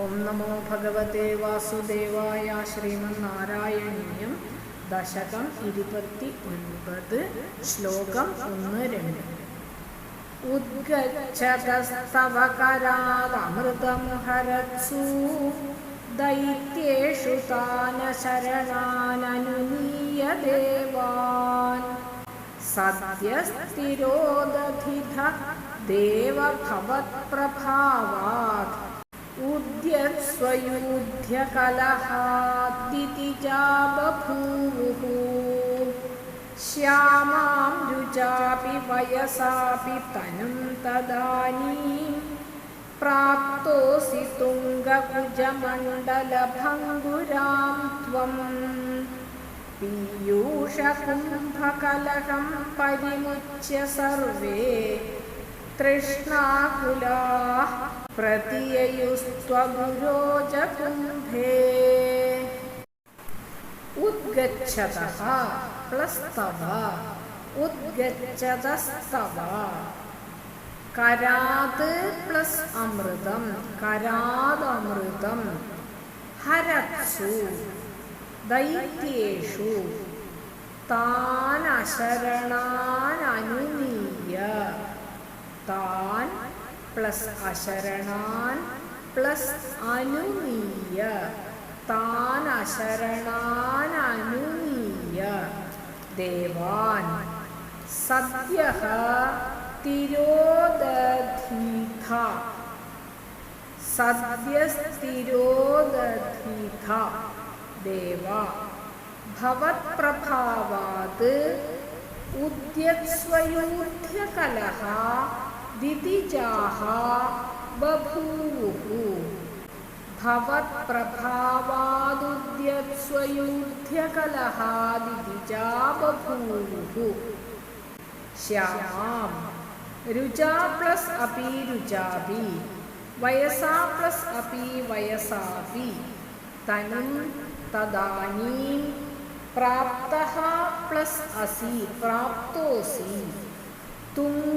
ഓം നമോ ഭഗവതേ വാസുദേവായ ശ്രീമന്നാരായണീയം ദശകം ഇരുപത്തി ഒൻപത് ശ്ലോകം ഒന്ന് രണ്ട്. ഉദ്ഗച്ഛതസ്തവ കരാദമൃതം ഹരത്സു ദൈത്യേഷു താന ശരണാനനുനീയ ദേവാൻ സദ്യസ്ഥിരോദധിധ ദേവഭവത്പ്രഭാവാത്. उद्यत्स्वयूध्यकलहादिति चा बभूवुः श्यामां रुचापि वयसापि तनुं तदानीं प्राप्तोऽसि तुङ्गकुजमण्डलभङ्गुरां त्वम् पीयूषकुम्भकलहं परिमुच्य सर्वे तृष्णाकुलाः प्रतिययुस्त्वगुरोजकुम्भे उद्गच्छतः प्लस्तव उद्गच्छतस्तव കരാത് പ്ലസ് അമൃതം കരാദമൃതം ഹരത്സു ദൈത്യേഷു താൻ അശരണാനനുനീയ താൻ പ്ലസ് അശരണാൻ പ്ലസ് അനുനീയ. താൻ അശരണാനനുനീയ ദേവാൻ സദ്യ തിരോദധീഥ. സദ്യസ്ഥിരോദധീഥ. ദേവ ഭവത്പ്രഭാവാത് ഉദ്യത്സ്വയൂധ്യകലഹ ദിതിജാഹ ബഭൂവുः ഭവത്പ്രഭാവാദുദ്യത്സ്വയൂധ്യകലഹ ദിതിജാ ബഭൂവുः ശ്യാമാം രുചാ പ്ലസ് അപി രുചാപി വയസാ പ്ലസ് അപി വയസാപി തനും തദാനീം പ്രാപ്തഃ പ്ലസ് അസി പ്രാപ്തോസി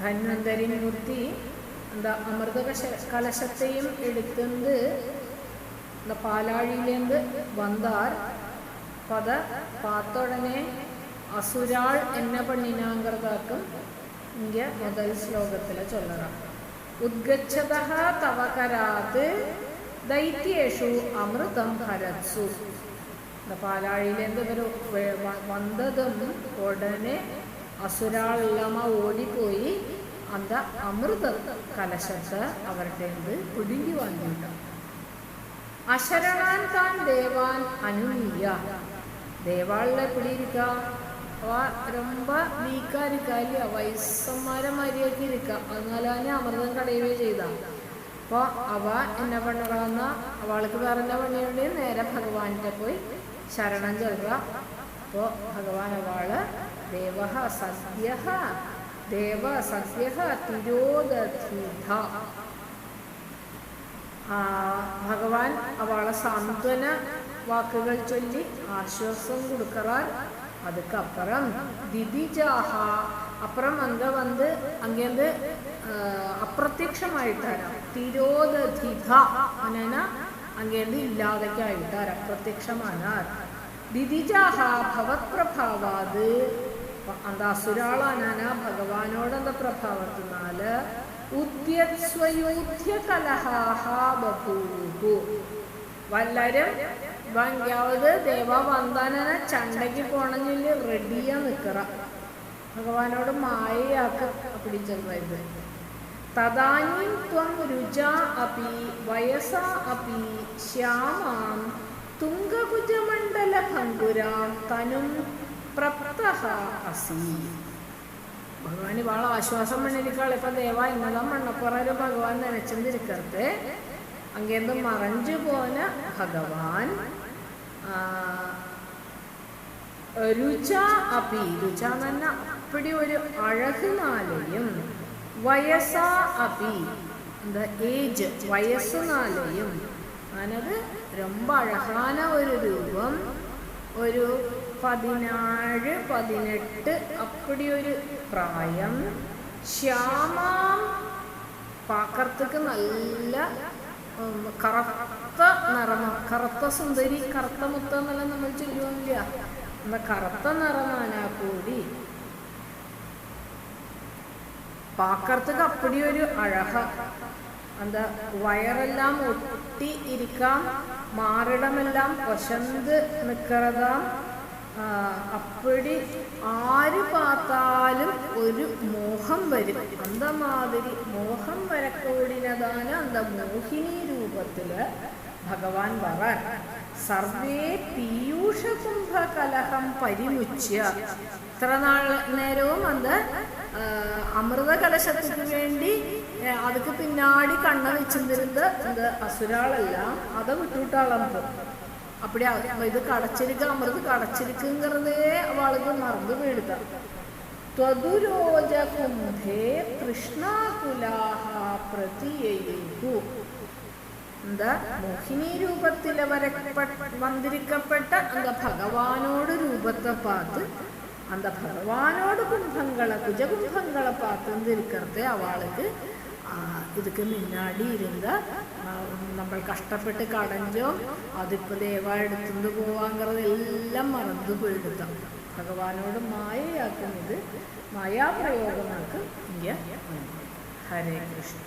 ധന്വന്തരി മൂർത്തി എന്താ അമൃത കശ കലശത്തെയും എടുത്തുണ്ട് എന്താ പാലാഴിയിലേന്ത് വന്നാർ പത പാത്തോടനെ അസുരാൾ എന്ന പെണ്ണിനാങ്കർതാക്കും ഇന്ത്യ മുതൽ ശ്ലോകത്തിലെ ചൊല്ലറ ഉദ്ഗച്ഛത തവകരാത് ദൈത്യേഷു അമൃതം ഹരത്സു. പാലാഴിയിലെന്ത് ഇവർ വന്നതും ഉടനെ അസുരാളമ്മ ഓടിപ്പോയി. അന്ത അമൃത കലശത്ത് അവരുടെ കുടുങ്ങി വന്നിട്ട്. അശരണാൻ താൻ ദേവാൻ അനുനീയ ദേവാളിലെ പിടിയിരിക്ക. അവ രൊമ്പ വീക്കാരിക്ക ഇല്ല വയസ്സന്മാരെ മര്യാദയ്ക്ക് ഇരിക്ക. അമൃതം കടയുകയും ചെയ്ത. അപ്പൊ അവ എന്നെ പണ്ണുകളെന്ന അവൾക്ക് വേറെ എന്താ പണിയുണ്ടെങ്കിൽ നേരെ ഭഗവാന്റെ പോയി ശരണം ചെല്ലുക. അപ്പോൾ ഭഗവാൻ ഒരാൾ ദേവ സസ്യ ദേവ സസ്യ തിരോദധീധ ഭഗവാൻ അവളെ സാന്ത്വന വാക്കുകൾ ചൊല്ലി ആശ്വാസം കൊടുക്കറാൻ അതുക്കപ്പുറം ദിദിജാഹ. അപ്പുറം അങ്ക വന്ന് അങ്ങേന്ത് അപ്രത്യക്ഷമായിട്ടാരാം. തിരോദധിധ അങ്ങനെ അങ്ങേന്ത് ഇല്ലാതൊക്കെ ആയിട്ടാർ അപ്രത്യക്ഷമാനാർ. ദിതിജാഹ ഭവത്പ്രഭാവാത് அந்த അസുരാളാനാന ഭഗവാനോടെന്ത പ്രഭാവത്തിനാല് ഉദ്യസ്വയൂധ്യ കലഹാഹ ബഭൂഹു വല്ലരും ഭംഗിയാവത് ദേവ വന്ദനന ചണ്ടയ്ക്ക് പോണെങ്കിൽ റെഡിയാ നിൽക്കറ ഭഗവാനോട് മായയാക്ക പിടിച്ചത് തദാനീം ത്വം രുച അപി വയസ അപി ശ്യാമാം തുംഗകുജമണ്ഡല ഭംഗുരാം തനും പ്രപ്തഹ അസി ഭഗവാൻ ഇവാളെ ആശ്വാസം പണിരിക്കാൾ ഇപ്പം ദേവ എന്നതാ മണ്ണപ്പുറം ഭഗവാൻ നനച്ചെന്നിരിക്കരുത് அங்கேருந்து மறைஞ்சு போன பகவான் രുച അപി രുച എന്ന് പറഞ്ഞാൽ അപ്പടി ഒരു അഴകുനാലയും വയസ്സ അപി എന്താ ഏജ് വയസ്സുനാലയും അനത് ரொம்ப അഴകാന ഒരു രൂപം ഒരു പതിനാറ് പതിനെട്ട് അപ്പടി ഒരു പ്രായം. ശ്യാമാം പാക്കർത്തക്ക് നല്ല കറുത്ത നിറമ കറുത്ത സുന്ദരി കറുത്ത മുത്ത എന്നെല്ലാം നമ്മൾ ചൊല്ലുമില്ല എന്താ കറുത്ത നിറമാനാ കൂടി. പാക്കർത്തക്ക് അപ്പടി ഒരു അഴക എന്താ വയറെല്ലാം ഒട്ടി ഇരിക്കാം മാറിടമെല്ലാം വശന്ത് നിൽക്കറതാം അപ്പടി ആര് പാത്താലും ഒരു മോഹം വരും. അന്തമാതിരി മോഹം വരക്കൂടിനതാണ് അന്ത മോഹിനി രൂപത്തിൽ ഭഗവാൻ വരാൻ. സർവേ പീയൂഷകുംഭകലഹം പരിമുച്ച ഇത്ര നാൾ നേരവും അത് അമൃത കലശത്തിന് വേണ്ടി അതുക്ക് പിന്നാടി കണ്ണ വെച്ചിരുന്നത് ഇത് അസുരാളല്ല. അത് വിട്ടുവിട്ടാളമ്പ് അപ്പടി ഇത് കടച്ചിരിക്ക അമൃത് കടച്ചിരിക്കുന്നതേ അവൾക്ക് മറന്നു വീഴുക ത്വതുരോജകുംഭേ കൃഷ്ണാകുലാഹ പ്രതിയു എന്താ? മോഹിനി രൂപത്തിൽ വരപ്പെട്ട വന്നിരിക്കപ്പെട്ട അന്ത ഭഗവാനോട് രൂപത്തെ പാത്ത് അന്ത ഭഗവാനോട് കുംഭങ്ങളെ കുജകുംഭങ്ങളെ പാത്ത് വന്നിരിക്കறது അവൾക്ക് இதுக்கு முன்னாடி இருந்த நம்ம கஷ்டப்பட்டு கடைஞ்சோ அது இப்போ தேவா മറന്നു போவாங்கிறது எல்லாம் மறந்து ഭഗവാനോട് മായയാക്കുന്നത് മായാപ്രയോഗങ്ങൾക്ക് ഇന്ത്യ ഹരേ കൃഷ്ണ.